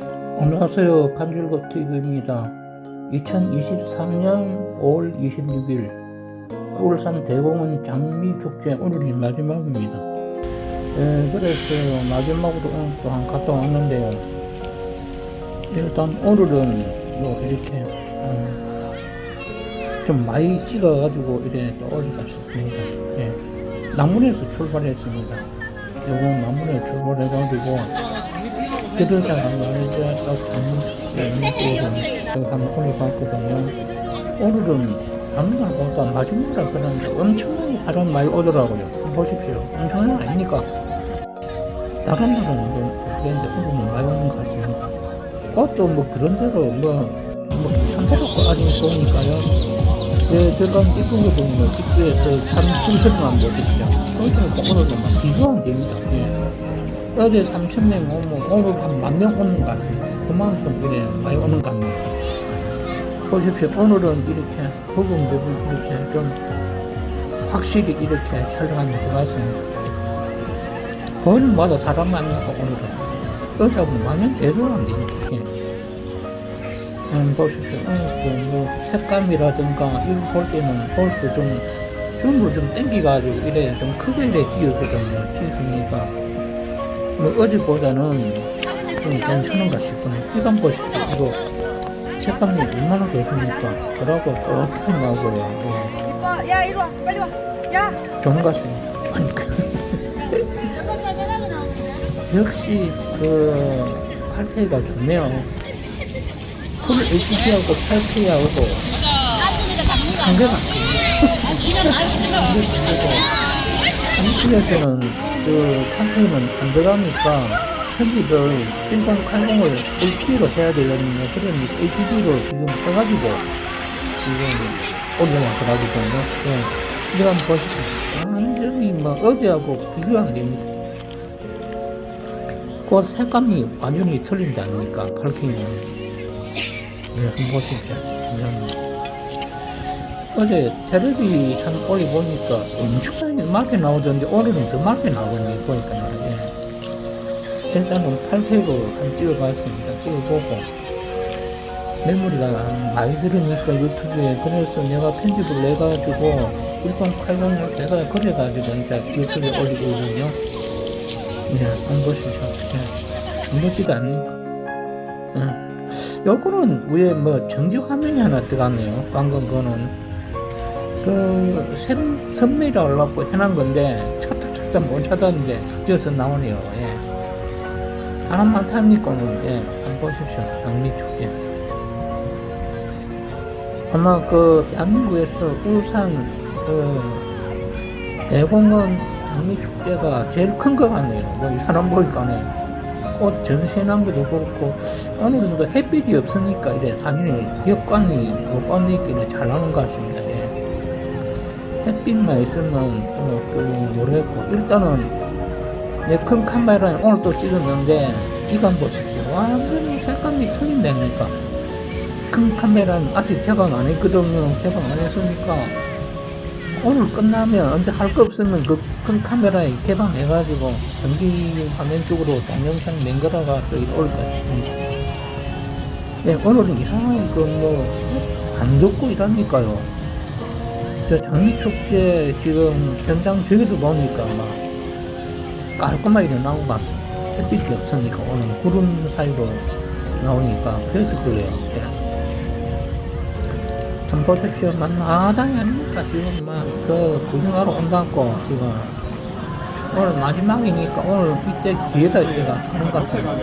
안녕하세요. 간질곱 TV입니다. 2023년 5월 26일 울산 대공원 장미축제 오늘이 마지막입니다. 예, 그래서 마지막으로 오늘 또한 갔다 왔는데요. 일단 오늘은 뭐 이렇게 음, 좀 많이 찍어가지고 이래 또 올리가 싶습니다. 예, 남문에서 출발했습니다. 대공원 남문에 출발해가지고 딱 장미축제 한번 올려봤거든요. 오늘은 다른 날보다 마지막이라 그러는데 엄청나게 사람 많이 오더라고요. 보십시오. 엄청난 거 아닙니까? 다른 날은 뭐 그랬는데 오늘은 많이 오는 것 같습니다. 꽃도 뭐 그런 대로 뭐, 뭐 참새롭고 아직 좋으니까요. 예, 들어간 입구거든요. 뭐 입구에서 참 순서만 보십시오. 그래서 오늘도 막 비교 안 됩니다. 예. 어제 3천명 오면 오늘 한 만 명 오는 것 같습니다. 그만큼 이래 많이 오는 것 같네요. 보십시오. 오늘은 이렇게 부분 부분 이렇게 좀 확실히 이렇게 촬영하는 것 같습니다. 거리마다 사람 많으니까 오늘은 여자분 많이 대도안 되니까. 예. 음, 보십시오. 오늘 그뭐 색감이라든가 이런 볼 때는 볼때좀 땡기가지고 이래 좀 크게 이래 찍었거든요. 찍으니까 뭐 어제보다는 좀 괜찮은가 싶어요. 이건 보십시오. 이거 색감이 얼마나 좋습니까? 그러고 또 어떻게 나오고요. 오빠, 야 이리 와, 빨리 와. 야, 예, 그, 나오는데? 역시 그 8K가 좋네요. 풀 HD하고 8K하고 아들이가 잡는 거 상대가 한국에서는 그 컨텐츠는 안 들어가니까 편집을 1080을 HD로 해야 되거든요. 그러니까 HD로 지금 해가지고 지금 올려놨더라고요. 네. 이거 한번 보시죠. 완전히 뭐 어제하고 비교 안 됩니다. 그 색감이 완전히 틀린지 않습니까? 8K는. 네, 한번 보십시오. 네. 어제 텔레비 한 올리 보니까 엄청나게 맑게 나오던데 오늘은 더 맑게 나오거든요 보니까 예. 일단은 8K로 한 찍어봤습니다 찍어보고 메모리가 많이 들으니까 유튜브에 그래서 내가 편집을 내가지고 1080을 내가 그래가지고 이제 유튜브에 올리고 있거든요 네 한번 보시죠 네. 멋지지 않습니까 응. 요거는 위에 뭐 정지 화면이 하나 들어갔네요 방금 거는 그 선, 선미를 올라고 해놓은 건데 찾다 찾다 못 찾았는데 드디어서 나오네요 예. 하나만 탑니까는 예. 한번 보십시오 장미 축제 아마 그 대한민국에서 울산 그 대공원 장미 축제가 제일 큰 것 같네요 뭐이 사람 보니까네 꽃 전시해놓은 것도 그렇고 어느 정도 햇빛이 없으니까 이래 사진이 역광이 못 받으니까 잘 나오는 것 같습니다 예. 햇빛만 있으면 어, 그 모르겠고 일단은 내 큰 카메라에 오늘 또 찍었는데 이건 보십시오. 완전히 색감이 틀린다니까. 큰 카메라는 아직 개방 안 했거든요. 개방 안 했으니까 오늘 끝나면 언제 할 거 없으면 그 큰 카메라에 개방해가지고 전기 화면 쪽으로 동영상 이렇게 올릴까 싶습니다. 네, 오늘은 이상하게 그뭐안 덥고 이러니까요 저 장미 축제 지금 현장 저기도 보니까 막 깔끔하게 나온 것 같습니다. 햇빛이 없으니까 오늘 구름 사이로 나오니까 그래서 그래요. 예. 한번 보십시오. 막 나다니 아닙니까? 지금 막그 구경하러 온다고 지금 오늘 마지막이니까 오늘 이때 기회다 이래가 하는 것 같습니다.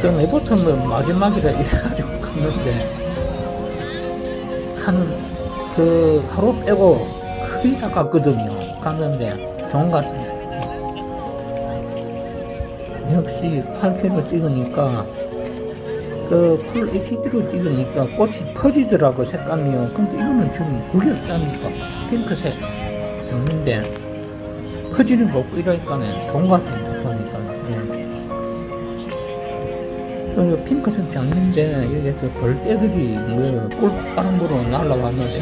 그 내버터면 마지막이라 이래가지고 갔는데 한 그 하루 빼고 거의 다 갔거든요. 갔는데 것 같습니다. 역시 8K로 찍으니까 그풀 HD로 찍으니까 꽃이 퍼지더라고 색감이요. 근데 이거는 그게 없다니까 핑크색 없는데 퍼지는 거 없고 이러니까는 좋은 것 같습니다. 그 핑크색 장미인데 이게 그 벌떼들이 뭐 꿀바람으로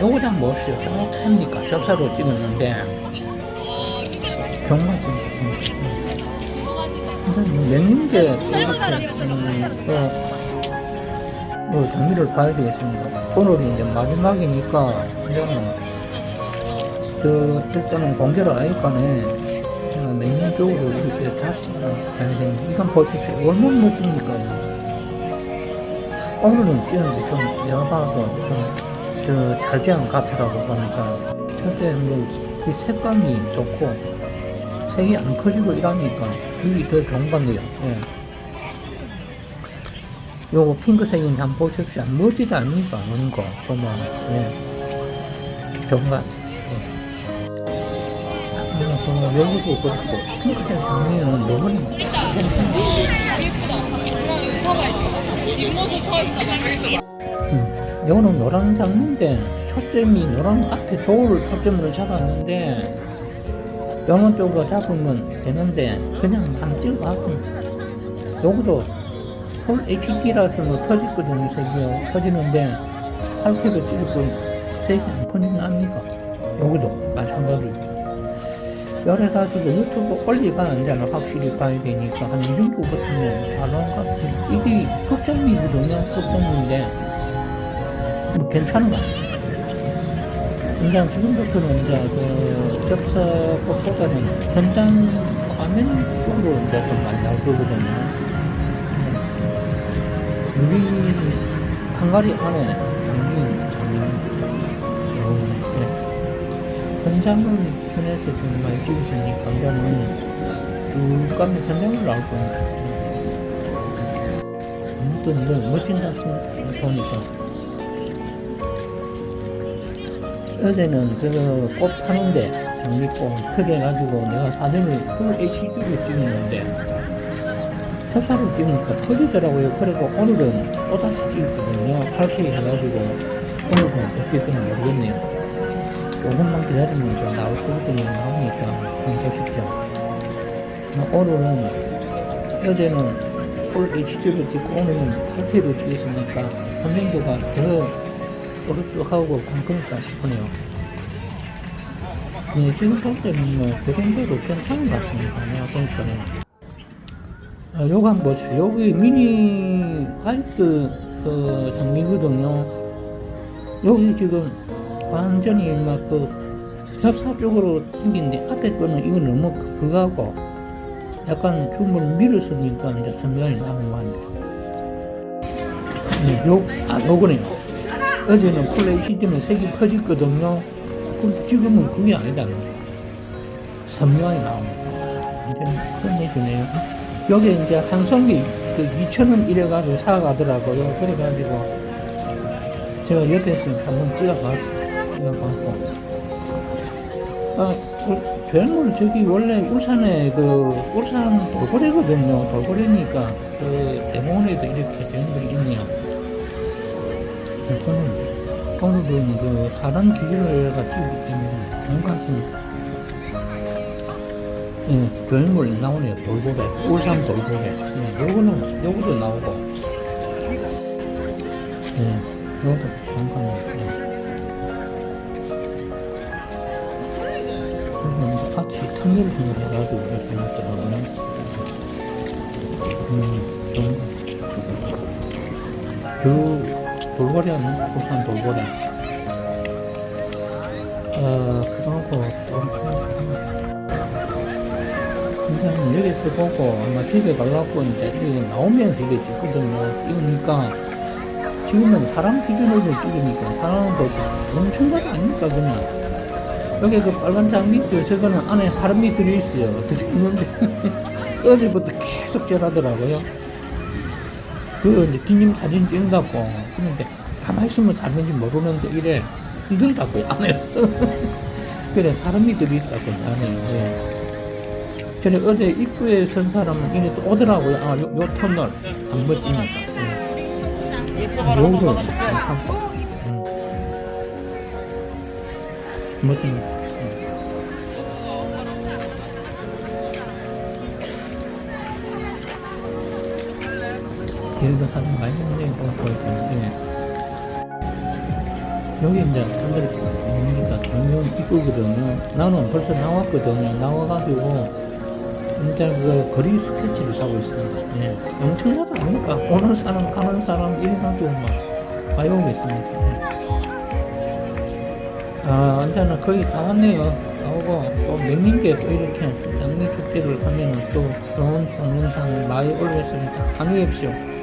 요거 좀 봅시오 따뜻합니까 접사로 찍었는데 정말 좀 맹림제 뭐 정리를 봐야 되겠습니다. 오늘이 이제 마지막이니까 이제는 그 일단은 공개를 하니까네 맹림 쪽으로 이렇게 다시 가야 되는 이건 보십시오. 얼마나 멋집니까? 오늘은 뛰는데 좀 봐도 좀저 잘지한 카페라고 보니까 첫째 뭐이 색감이 좋고 색이 안 커지고 이러니까 이게 더 좋은 것 같네요. 예. 요거 핑크색인 한번 보십시오. 멋지지 않습니까? 이런 거 보면 예. 좋은 것 같습니다. 예. 그리고 여기도 그렇고 핑크색 장미는 너무 예쁘다. 여기 서가 있어. 뒷모습 서 있어. 음, 요거는 노란 장미인데 초점이 노란 앞에 도를 초점으로 잡았는데 영원 쪽으로 잡으면 되는데 그냥 한 찍어봤습니다. 요거도 풀 HD라서 뭐 터지거든요 색이요 터지는데 8K로 찍을 색이 안 퍼진답니까? 요거도 마찬가지고 그래가지고 유튜브 올리가 이제 확실히 봐야 되니까 한이 정도 같으면 잘 나온 것 같아요. 이게 초점이거든요 초점인데 뭐 괜찮은 것 같아요. 그냥 지금부터는 이제 그 접사법보다는 현장 화면 쪽으로 이제 좀 많이 나올 거거든요. 유리 한가리 안에 장면, 장면, 네. 현장을 많이 찍으시니까 이제는 쭉 가면 현장을 나올 겁니다. 아무튼 이런 멋진 다시 보니까 어제는 그꽃 파는데 장미꽃 크게 해가지고 내가 사진을 풀 HD로 찍었는데 첫사로 찍으니까 터지더라고요. 그리고 오늘은 또다시 찍었거든요. 8K 해가지고 오늘은 어떻게 되는 모르겠네요. 조금만 기다리면 이제 나올 거거든요. 나오니까 보십시오. 오늘은 어제는 풀 HD로 찍고 오늘은 8K로 찍었으니까 선생도가 더 또르륵하고 광큼했다 싶으네요. 네, 지금 볼 때는 뭐, 그 정도로 괜찮은 것 같습니다. 내가 보니까는. 아, 요거 한번 보세요. 여기 미니 화이트 그 장미거든요. 여기 지금 완전히 막그 접사 쪽으로 생긴데 앞에 거는 이거 너무 그- 그거하고 약간 줌을 밀었으니까 이제 선명이 나온 거 아닙니까? 네, 요, 아, 요거네요. 어제는 플레이 시즌은 색이 커졌거든요. 근데 지금은 그게 아니다. 선명하게 나옵니다. 완전 끝내주네요. 여기 이제 한 송이 그 2,000원 이래가지고 사가더라고요. 그래가지고 제가 옆에서 한번 찍어봤어요. 찍어봤고. 아, 저는 저기 원래 울산에 그 울산 돌고래거든요. 돌고래니까 그 대목원에도 이렇게 거 있네요. 저는 오늘은 그 사람 기준으로 해가 찍기 때문에 좋은 것 같습니다. 예, 별물 나오네요. 돌고래. 울산 돌고래. 예, 요거는, 요거도 나오고. 예, 요것도 좋은 것 같네요. 예. 그리고 같이 통일을 해가지고 이렇게 놨더라고요. 음. 그 돌고래 아니면 부산 돌고래. 어, 그러고 또 일단 여기서 보고 아마 집에 가려고 이제 이게 나오면서 이게 찍거든요. 찍으니까 지금은 사람 기준으로 찍으니까 사람은 보시 엄청난 거 아닙니까 그냥 여기 그 빨간 장미 있죠 저거는 안에 사람이 들어있어요. 들어있는데. 어제부터 계속 절하더라고요. 그 이제 기념 사진 찍는다고. 그런데 가만히 있으면 사는지 모르는데 이래 흔들다고요 안에서 그래 사람이 들어있다고 하네요 예. 전에 어제 입구에 선 사람은 이게 또 오더라고요. 아, 요, 요 터널. 안 멋지니까 예. 아, 여기도 괜 음. 길도 사진 많이 했네요 보니까 여기 이제 사람들이 뭡니까 경영 입구거든요 나는 벌써 나왔거든요 나와가지고 진짜 그 거리 스케치를 하고 있습니다. 예. 엄청나도 아니니까 오는 사람 가는 사람 일어나도 막 오고 있습니다. 예. 아 언제나 거의 다 왔네요. 다 오고 또 명인계 또 이렇게 장미 축제를 하면은 또 좋은 동영상 많이 올렸습니다. 계십시오.